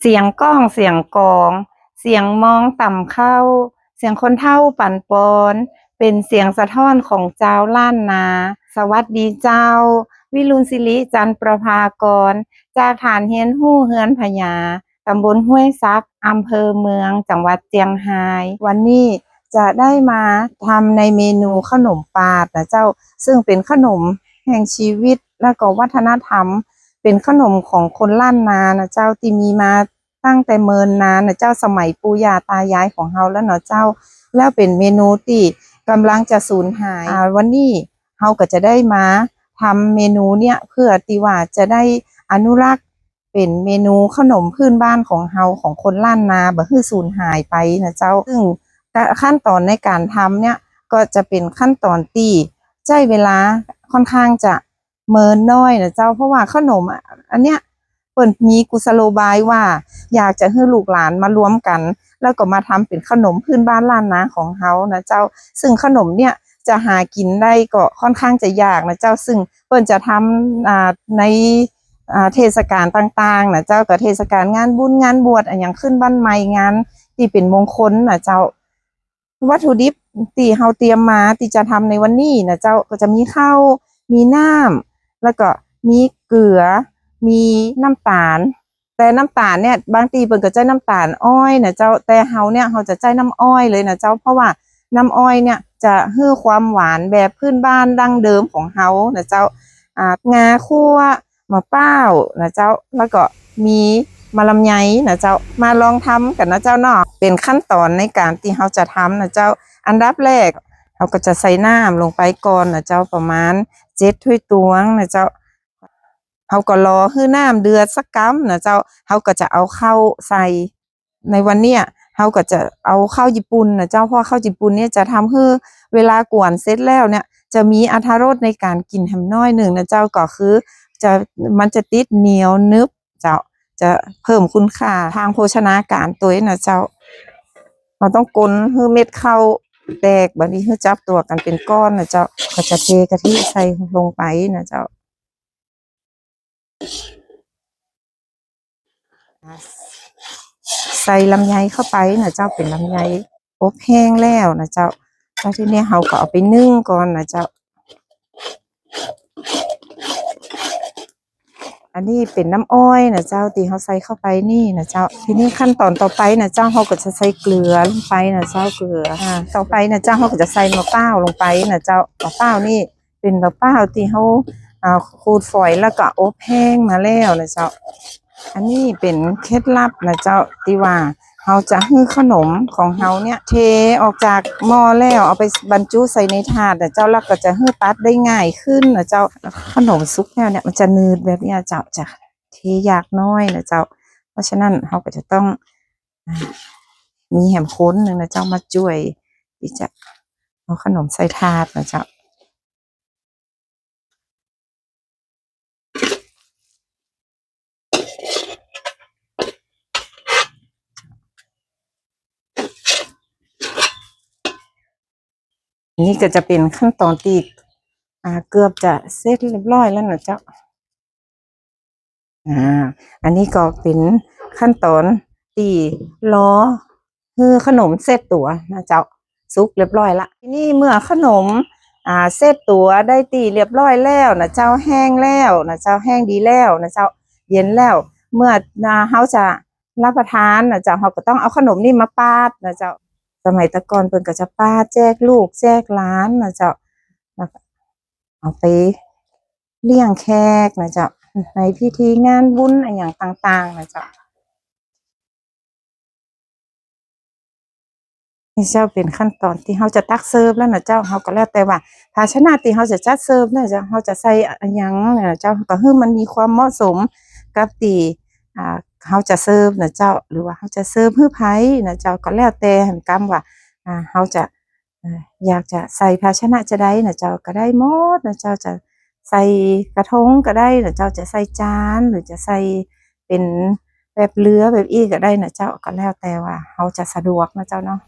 เสียงก้องเสียงกอง เสียงมองต่ำเข้า เสียงคนเท่าปั่นปอน เป็นเสียงสะท้อนของเจ้าล้านนา สวัสดีเจ้า วิรุณศิริจันประภากร จากฐานเฮียนหู้เฮือนพญาตำบลห้วยซักอำเภอเมือง จังหวัดเจียงไฮ้วันนี้จะได้มาทำในเมนูขนมปาดนะเจ้า ซึ่งเป็นขนมแห่งชีวิตและก็วัฒนธรรม เป็นขนมของคนล้านนานะเจ้าที่มีมาตั้งแต่เมินนานนะเจ้าสมัยปู่ย่าตายายของเฮาแล้วเนาะเจ้า แล้วเป็นเมนูที่กำลังจะสูญหายอ่าวันนี้เฮาก็จะได้มาทำเมนูเนี่ยเพื่อที่ว่าจะได้อนุรักษ์เป็นเมนูขนมพื้นบ้านของเฮาของคนล้านนาบ่คือสูญหายไปนะเจ้าซึ่งขั้นตอนในการทำเนี่ยก็จะเป็นขั้นตอนที่ใช้เวลาค่อนข้างจะ เมินน้อยนะเจ้าเพราะว่าขนมอันเนี้ยเปิ่นมีกุศโลบายว่า อยากจะให้ลูกหลานมารวมกัน แล้วก็มาทำเป็นขนมพื้นบ้านล้านนาของเฮานะเจ้าซึ่งขนมเนี่ยจะหากินได้ก็ค่อนข้างจะยากนะเจ้าซึ่งเปิ้นจะทำอ่าในอ่าเทศกาลต่างๆนะเจ้าก็เทศกาลงานบุญงานบวชอันย่างขึ้นบ้านใหม่งานที่เป็นมงคลนะเจ้า วัตถุดิบที่เฮาเตรียมมาที่จะทำในวันนี้นะเจ้าก็จะมีข้าวมีน้ำ แล้วก็มีเกลือ มีน้ำตาล แต่น้ำตาลเนี่ยบางทีเปิ่นก็ใช้น้ำตาลอ้อยนะเจ้าแต่เฮาเนี่ยเฮาจะใช้น้ำอ้อยเลยนะเจ้าเพราะว่าน้ำอ้อยเนี่ยจะให้ความหวานแบบพื้นบ้านดั้งเดิมของเฮานะเจ้าอ่างาคั่วมะเป้านะเจ้าแล้วก็มีมะลำไยนะเจ้ามาลองทำกันนะเจ้าเนาะเป็นขั้นตอนในการที่เฮาจะทำนะเจ้าอันดับแรกเราก็จะใส่น้ำลงไปก่อนนะเจ้าประมาณ เจ็ดถ้วยตวงนะเจ้าเขาก็รอให้น้ำเดือดสักกัมนะเจ้าเขาก็จะเอาข้าวใส่ในวันเนี้ยเขาก็จะเอาข้าวญี่ปุ่นนะเจ้าเพราะข้าวญี่ปุ่นเนี่ยจะทำให้เวลากวนเสร็จแล้วเนี่ย จะมีอรรถรสในการกินแฮมน้อยหนึ่งนะเจ้าก็คือ จะมันจะติดเหนียวนึบเจ้าจะเพิ่มคุณค่าทางโภชนาการตัวนะเจ้าเราต้องกลนให้เม็ดข้าว แตกบบนี้ให้จับตัวกันเป็นก้อนนะเจ้าเขาจะเทกะทิใส่ลงไปนะเจ้าใส่ลำไยเข้าไปนะเจ้าเป็นลำไยอบแห้งแล้วนะเจ้าแล้วทีนี้เราก็เอาไปนึ่งก่อนนะเจ้า อันนี้เป็นน้ำอ้อยนะเจ้าตีเขาใส่เข้าไปนี่นะเจ้า ทีนี้ขั้นตอนต่อไปนะเจ้าเขาก็จะใส่เกลือลงไปนะเจ้าเกลืออ่าต่อไปนะเจ้าเขาก็จะใส่มะพร้าวลงไปนะเจ้ามะพร้าวนี่เป็นมะพร้าวที่เขาอ่าขูดฝอยแล้วก็อบแห้งมาแล้วนะเจ้า อันนี้เป็นเคล็ดลับนะเจ้าที่ว่า เราจะให้ขนมของเราเนี่ย เทออกจากหม้อแล้วเอาไปบรรจุใส่ในถาดนะเจ้าล้วก็จะให้ตัดได้ง่ายขึ้นนะเจ้าขนมซุปเนี่ยเนี่ยมันจะนืดแบบนี้เจ้าจะเทยากน้อยนะเจ้า เพราะฉะนั้นเราก็จะต้องมีแหมค้นหนึ่งนะเจ้ามาช่วยที่จะเอาขนมใส่ถาดนะเจ้า นี่ก็จะเป็นขั้นตอนที่อ่าเกือบจะเสร็จเรียบร้อยแล้วนะเจ้าอ่าอันนี้ก็เป็นขั้นตอนที่ล้อคือขนมเสร็จตัวนะเจ้าซุกเรียบร้อยละทีนี้เมื่อขนมอ่าเสร็จตัวได้ตีเรียบร้อยแล้วนะเจ้าแห้งแล้วนะเจ้าแห้งดีแล้วนะเจ้าเย็นแล้ว เมื่อเฮาจะรับประทานนะเจ้าเขาก็ต้องเอาขนมนี่มาปาดนะเจ้า สมัยตะกอนเพิ่นก็จะป้าแจกลูกแจกหล้านนะเจ้าเอาไปเลี้ยงแขกนะเจ้าในพิธีงานบุญอะไรอย่างต่างๆนะเจ้านี่เจ้าเป็นขั้นตอนที่เขาจะตักเสิร์ฟแล้วนะเจ้าเขาก็แล้วแต่ว่าภาชนะที่เขาจะจัดเสิร์ฟนะเจ้าเขาจะใส่อะหยังเนี่ยนะเจ้าก็ให้มันมีความเหมาะสมกับตีอ่า เขาจะเสิร์ฟนะเจ้า หรือว่าเขาจะเสิร์ฟให้ไผ่นะเจ้าก็แล้วแต่หันกรรมว่าอ่าเขาจะอยากจะใส่ภาชนะจะได้นะเจ้าก็ได้หมดนะเจ้าจะใส่กระทงก็ได้นะเจ้าจะใส่จานหรือจะใส่เป็นแบบเรือแบบอี้ก็ได้นะเจ้าก็แล้วแต่ว่าเขาจะสะดวกนะเจ้าเนาะ